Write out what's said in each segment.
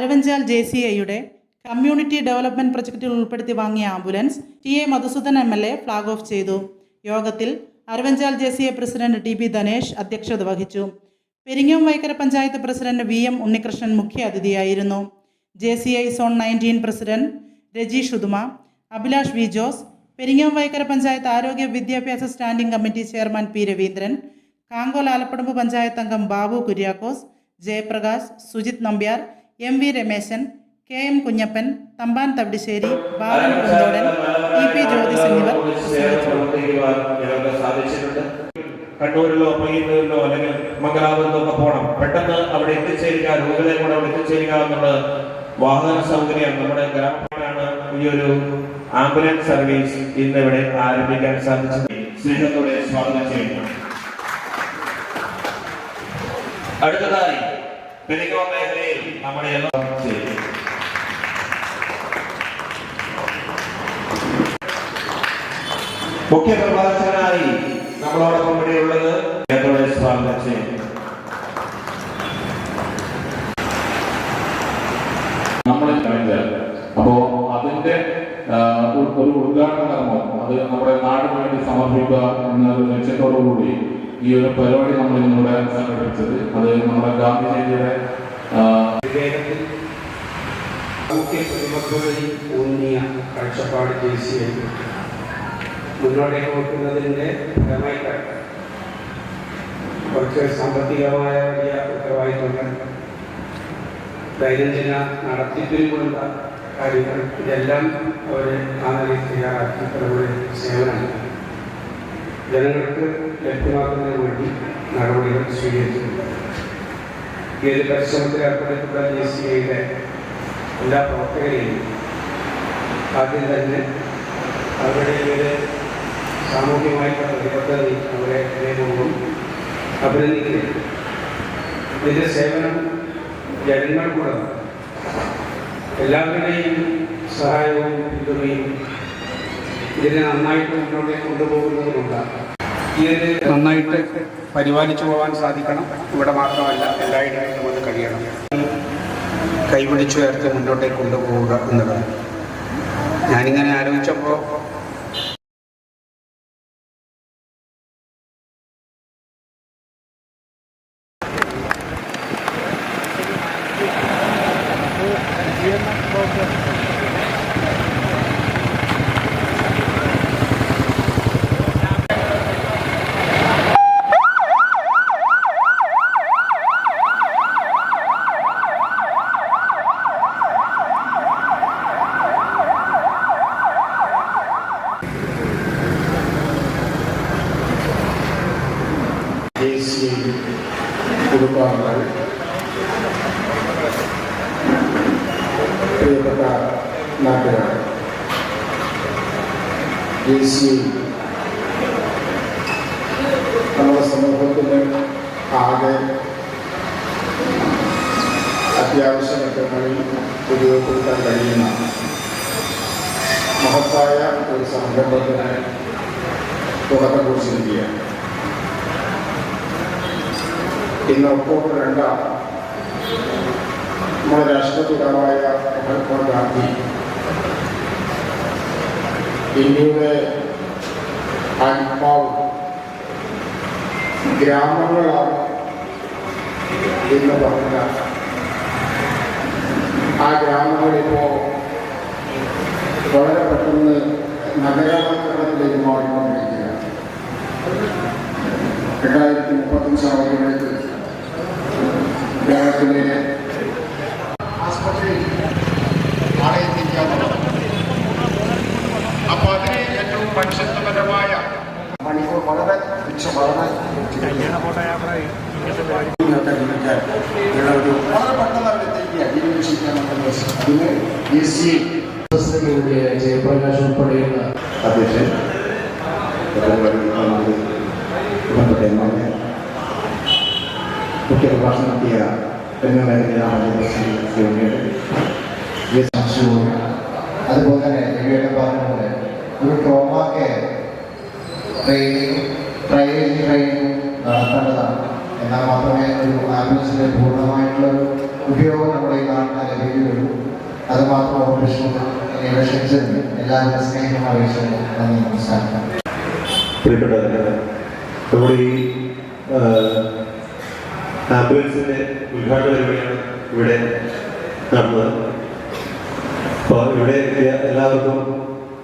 Aravanchal J C ഐയുടെ community development പ്രൊജക്റ്റിൽ ഉൾപ്പെടുത്തി വാങ്ങിയ ambulance T A Madhusudan M L A flag off ചെയ്തു. യോഗത്തിൽ Aravanchal J C A president T B Dhanesh അധ്യക്ഷത വഹിച്ചു. Peringome Vaikkara panchayat president V M Unnikrishnan മുഖ്യാതിഥിയായിരുന്നു J C I zone nineteen president Rajeesh Uduma Abhilash V Jose Peringome Vaikkara panchayat ആരോഗ്യ വിദ്യാഭ്യാസ standing committee chairman P Raveendran Kankol Alappadamba panchayat അംഗം Babu Kuriakose Jayaprakash Sujith Nambiar M V Rameshan K M Kunhappan Thampan Thavidisseri Balan Kunthodan E P Jyothis എന്നിവർ കണ്ണൂരിലോ പയ്യന്നൂരിലോ അല്ലെങ്കിൽ മംഗലാപുരത്തോ ഒക്കെ പോകണം. പെട്ടെന്ന് അവിടെ എത്തിച്ചേരുക രോഗികളെ കൂടെ അവിടെ എത്തിച്ചേരുക എന്നുള്ളത് വാഹന സൗകര്യം നമ്മുടെ ഗ്രാമത്തിലാണ് ഈ ഒരു ആംബുലൻസ് സർവീസ് ഇന്ന് ഇവിടെ ആരംഭിക്കാൻ സാധിച്ചത്. സ്നേഹത്തോടെ സ്വാഗതം ചെയ്യുന്നു. അടുത്തതായി ചെയ്യും മുഖ്യ പ്രഭാഷകനായി നമ്മളോടൊപ്പം ഇവിടെയുള്ളത് കേരള സ്വാഗതം ചെയ്യുന്നു നമ്മളെ അപ്പോ അതിന്റെ ഒരു- ഉദ്ഘാടന കർമ്മം അത് നമ്മുടെ നാടിന് വേണ്ടി സമർപ്പിക്കുക എന്ന ലക്ഷ്യത്തോടു ലക്ഷ്യത്തോടുകൂടി ഈ ഒരു പരിപാടി നമ്മൾ ഇന്നിവിടെ സംഘടിപ്പിച്ചത്. അത് നമ്മുടെ ഗാന്ധിജിയുടെ പ്രതിബദ്ധതയിൽ കാഴ്ചപ്പാട് മുന്നോട്ടേക്ക് വെക്കുന്നതിന്റെ ഫലമായിട്ട് കുറച്ച് സാമ്പത്തികമായ വലിയ ഉത്തരവാദിത്വങ്ങൾ ദൈനംദിന നടത്തിപ്പിനുള്ള കാര്യങ്ങൾ ഇതെല്ലാം അവർ ആ നിലയിൽ തയ്യാറാക്കി അവരുടെ സേവനമാണ്. ജനങ്ങൾക്ക് ലഭ്യമാക്കുന്നതിന് വേണ്ടി നടപടികൾ സ്വീകരിച്ചിട്ടുണ്ട്. ഏത് പരിശ്രമത്തിൽ ഏർപ്പെട്ടിട്ടുള്ള ജെ സി ഐയുടെ എല്ലാ പ്രവർത്തകരെയും ആദ്യം തന്നെ അവരുടെ ഒരു സാമൂഹ്യമായിട്ടുള്ള പ്രതിബദ്ധതയിൽ അവരെ നേതൃത്വം അഭിനന്ദിക്കുന്നു ഇതിന്റെ സേവനം ജനങ്ങൾക്കുള്ള എല്ലാവരുടെയും സഹായവും പിന്തുണയും ഇതിനെ നന്നായിട്ട് മുന്നോട്ടേക്ക് കൊണ്ടുപോകുന്നതിനുണ്ടാകും നന്നായിട്ട് പരിപാലിച്ചു പോകാൻ സാധിക്കണം. ഇവിടെ മാത്രമല്ല എല്ലായിടത്തും അത് കഴിയണം. കൈപിടിച്ചു ചേർത്ത് മുന്നോട്ടേക്ക് കൊണ്ടുപോവുക എന്നുള്ളത്. ഞാനിങ്ങനെ ആലോചിച്ചപ്പോൾ ദേശീയ കുടുംബാംഗങ്ങൾ പ്രിയപ്പെട്ട നാട്ടുകാർ ദേശീയ നമ്മുടെ സമൂഹത്തിന് ആകെ അത്യാവശ്യ ഘട്ടങ്ങളിൽ ഉപയോഗപ്പെടുത്താൻ കഴിയുന്ന മഹത്തായ ഒരു സംരംഭത്തിന് തുടക്കം കുറിച്ചിരിക്കുകയാണ് ഇന്ന് ഒക്ടോബർ രണ്ടാം നമ്മുടെ രാഷ്ട്രപിതാവായ മഹാത്മാ ഗാന്ധി ഇന്ത്യയുടെ ആത്മാവ് ഗ്രാമങ്ങളാണ് എന്ന് പറഞ്ഞ ആ ഗ്രാമങ്ങളിപ്പോ വളരെ പെട്ടെന്ന് നഗരവൽക്കരണത്തിലേക്ക് മാറിക്കൊണ്ടിരിക്കുകയാണ്. രണ്ടായിരത്തി മുപ്പത്തഞ്ചാവുമ്പോഴേക്ക് കേരളത്തിലെ ആസ്പത്രിയിൽ ആളെ എത്തിക്കാനുള്ളത് അപ്പോൾ അതിന് ഏറ്റവും മനുഷ്യത്വപരമായ മണിക്കൂർ വളരെ വളരെ ഒരു വളരെ പെട്ടെന്ന് അവരെത്തിക്കുക ജീവിച്ചിരിക്കാനുള്ള ഇതിന് ദേശീയ ജയപ്രകാശ് ഉൾപ്പെടെയുള്ള അധ്യക്ഷൻ ബന്ധപ്പെട്ട എം എൽ എ മുഖ്യ പ്രഭാഷണം സംശയവും അതുപോലെ തന്നെ രവിയുടെ പറഞ്ഞ പോലെ ഒരു trauma care training training training നടത്തേണ്ടതാണ് എന്നാൽ മാത്രമേ ഒരു ആംബുലൻസിന്റെ പൂർണമായിട്ടുള്ള ഉപയോഗം നമ്മുടെ ഈ നാട്ടിൽ ലഭിക്കുകയുള്ളൂ അത് മാത്രം ഓപ്പറേഷൻ ക്ഷണിച്ചതിന് സ്നേഹം അറിയിച്ചു നന്ദി നമസ്കാരം പ്രിയപ്പെട്ട നമ്മുടെ ഈ ആംബുലൻസിന്റെ ഉദ്ഘാടന പരിപാടിയാണ് ഇവിടെ നടന്നത്. അപ്പോൾ ഇവിടെ എല്ലാവർക്കും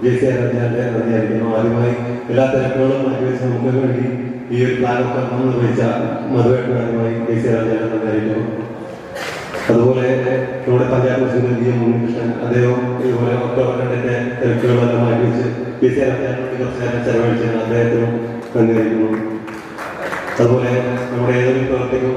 ജെ സി ആരാധ്യാന്റെ നന്ദി ആദ്യമായി എല്ലാ തിരക്കുകളും മാറ്റിവെച്ച് നമുക്ക് വേണ്ടി ഈ ഒരു പ്ലാനൊക്കെ നിർവഹിച്ച മധുവായിട്ട് ആദ്യമായി ജെ സി ആരാധ്യാന്റെ നന്ദി അതുപോലെ നമ്മുടെ panchayat president G M Unnikrishnan അദ്ദേഹം ഇതുപോലെ ഒക്ടോബർ രണ്ടിന്റെ തിരക്കുകളെല്ലാം മാറ്റിവെച്ച് ജെ സി ആരാധ്യാന് വേണ്ടി കുറച്ച് അദ്ദേഹത്തിനും നന്ദി അതുപോലെ നമ്മുടെ ഏതൊരു പ്രവർത്തിക്കും